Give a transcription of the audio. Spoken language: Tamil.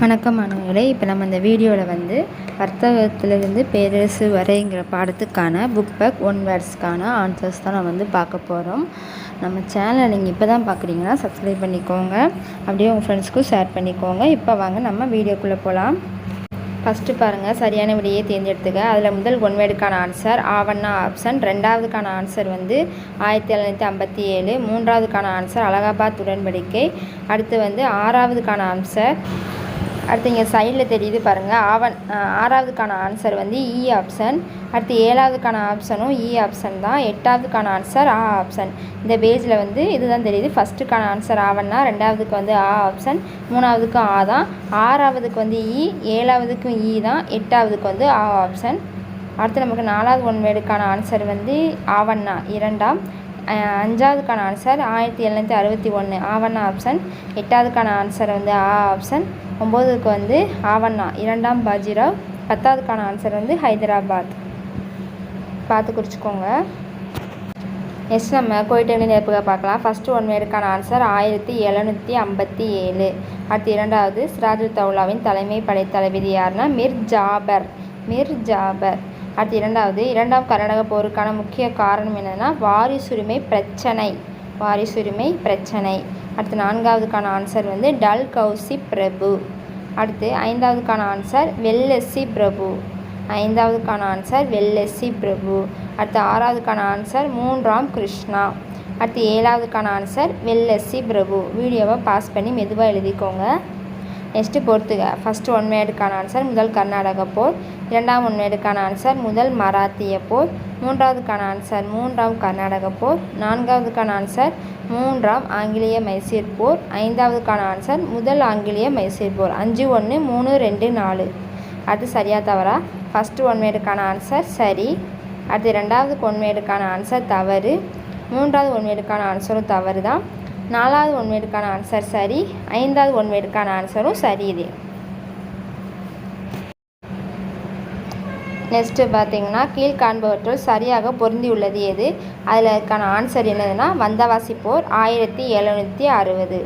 வணக்கம் மாணவர்களே இப்போ நம்ம இந்த வீடியோவில் வந்து வர்த்தகத்திலிருந்து பேரரசு வரைங்கிற பாடத்துக்கான புக் பேக் ஒன் வேர்ட்ஸ்க்கான ஆன்சர்ஸ் தான் நம்ம வந்து பார்க்க போகிறோம் நம்ம சேனலை நீங்கள் இப்போ தான் பார்க்குறீங்கன்னா சப்ஸ்கிரைப் பண்ணிக்கோங்க. அப்படியே உங்கள் ஃப்ரெண்ட்ஸ்க்கும் ஷேர் பண்ணிக்கோங்க. இப்போ வாங்க நம்ம வீடியோக்குள்ளே போகலாம் ஃபஸ்ட்டு பாருங்கள் சரியான விடையே தேர்ந்தெடுத்துக்க. அதில் முதல் ஒன் வேர்டுக்கான ஆன்சர் ஆவண்ணா ஆப்ஷன் ரெண்டாவதுக்கான ஆன்சர் வந்து ஆயிரத்தி எழுநூற்றி ஐம்பத்தி ஏழு. மூன்றாவதுக்கான ஆன்சர் அலகாபாத் உடன்படிக்கை. அடுத்து வந்து ஆறாவதுக்கான ஆன்சர் அடுத்து இங்கே சைடில் தெரியுது பாருங்கள் ஆவன் ஆறாவதுக்கான ஆன்சர் வந்து e இ ஆப்ஷன் அடுத்து ஏழாவதுக்கான ஆப்ஷனும் இ ஆப்ஷன் தான். எட்டாவதுக்கான ஆன்சர் ஆ ஆப்ஷன் இந்த பேஜில் வந்து இதுதான் தெரியுது. ஃபஸ்ட்டுக்கான ஆன்சர் ஆவன்னா ரெண்டாவதுக்கு வந்து ஆ ஆப்ஷன் மூணாவதுக்கும் ஆ தான். ஆறாவதுக்கு வந்து இ ஏழாவதுக்கும் இ தான். எட்டாவதுக்கு வந்து ஆ ஆப்ஷன் அடுத்து நமக்கு நாலாவது ஒன் வேர்டுக்கான ஆன்சர் வந்து ஆவண்ணா இரண்டாம். அஞ்சாவதுக்கான ஆன்சர் ஆயிரத்தி எழுநூற்றி அறுபத்தி ஒன்று ஆவண்ணா ஆப்ஷன் எட்டாவதுக்கான ஆன்சர் வந்து ஆ ஆப்ஷன் ஒம்போதுக்கு வந்து ஆவண்ணா. இரண்டாம் பாஜிராவ் பத்தாவதுக்கான ஆன்சர் வந்து ஹைதராபாத். பார்த்து குறிச்சிக்கோங்க. நெக்ஸ்ட் நம்ம கோயிட்டெண்ணி நேர்ப்புக பார்க்கலாம். ஃபஸ்ட்டு ஒன் வேருக்கான ஆன்சர் ஆயிரத்தி எழுநூற்றி ஐம்பத்தி ஏழு. அடுத்து இரண்டாவது சிராஜு தௌலாவின் தலைமை படை தளபதி யாருன்னா மிர் ஜாபர். மிர் ஜாபர். அடுத்து இரண்டாவது இரண்டாம் கர்நாடக போருக்கான முக்கிய காரணம் என்னென்னா வாரிசுரிமை பிரச்சனை. வாரிசுரிமை பிரச்சனை. அடுத்து நான்காவதுக்கான ஆன்சர் வந்து டல் கௌசி பிரபு. அடுத்து ஐந்தாவதுக்கான ஆன்சர் வெல்லசி பிரபு. ஐந்தாவதுக்கான ஆன்சர் வெல்லசி பிரபு. அடுத்து ஆறாவதுக்கான ஆன்சர் மூன்றாம் கிருஷ்ணா. அடுத்து ஏழாவதுக்கான ஆன்சர் வெல்லசி பிரபு. வீடியோவை பாஸ் பண்ணி மெதுவாக எழுதிக்கோங்க. நெக்ஸ்ட்டு பொறுத்துக ஃபஸ்ட்டு ஒன் ஆன்சர் முதல் கர்நாடக போர். இரண்டாம் ஒன் ஆன்சர் முதல் மராத்திய போர். மூன்றாவதுக்கான ஆன்சர் மூன்றாம் கர்நாடக போர். நான்காவதுக்கான ஆன்சர் மூன்றாம் ஆங்கிலேய மைசூர் போர். ஐந்தாவதுக்கான ஆன்சர் முதல் ஆங்கிலேய மைசூர் போர். அஞ்சு ஒன்று மூணு ரெண்டு நாலு. அது சரியாக தவறா? ஃபஸ்ட்டு ஒன் ஆன்சர் சரி. அடுத்து ரெண்டாவது ஒன் ஆன்சர் தவறு. மூன்றாவது ஒன் ஆன்சரும் தவறு தான் நாலாவது ஒன் ஆன்சர் சரி ஐந்தாவது ஒன் ஆன்சரும் சரி இது. நெக்ஸ்ட்டு பார்த்தீங்கன்னா கீழ்காண்பவற்றுள் சரியாக பொருந்தி உள்ளது எது? அதில் இருக்கான ஆன்சர் என்னதுன்னா வந்தவாசி போர் ஆயிரத்தி எழுநூற்றி அறுபது.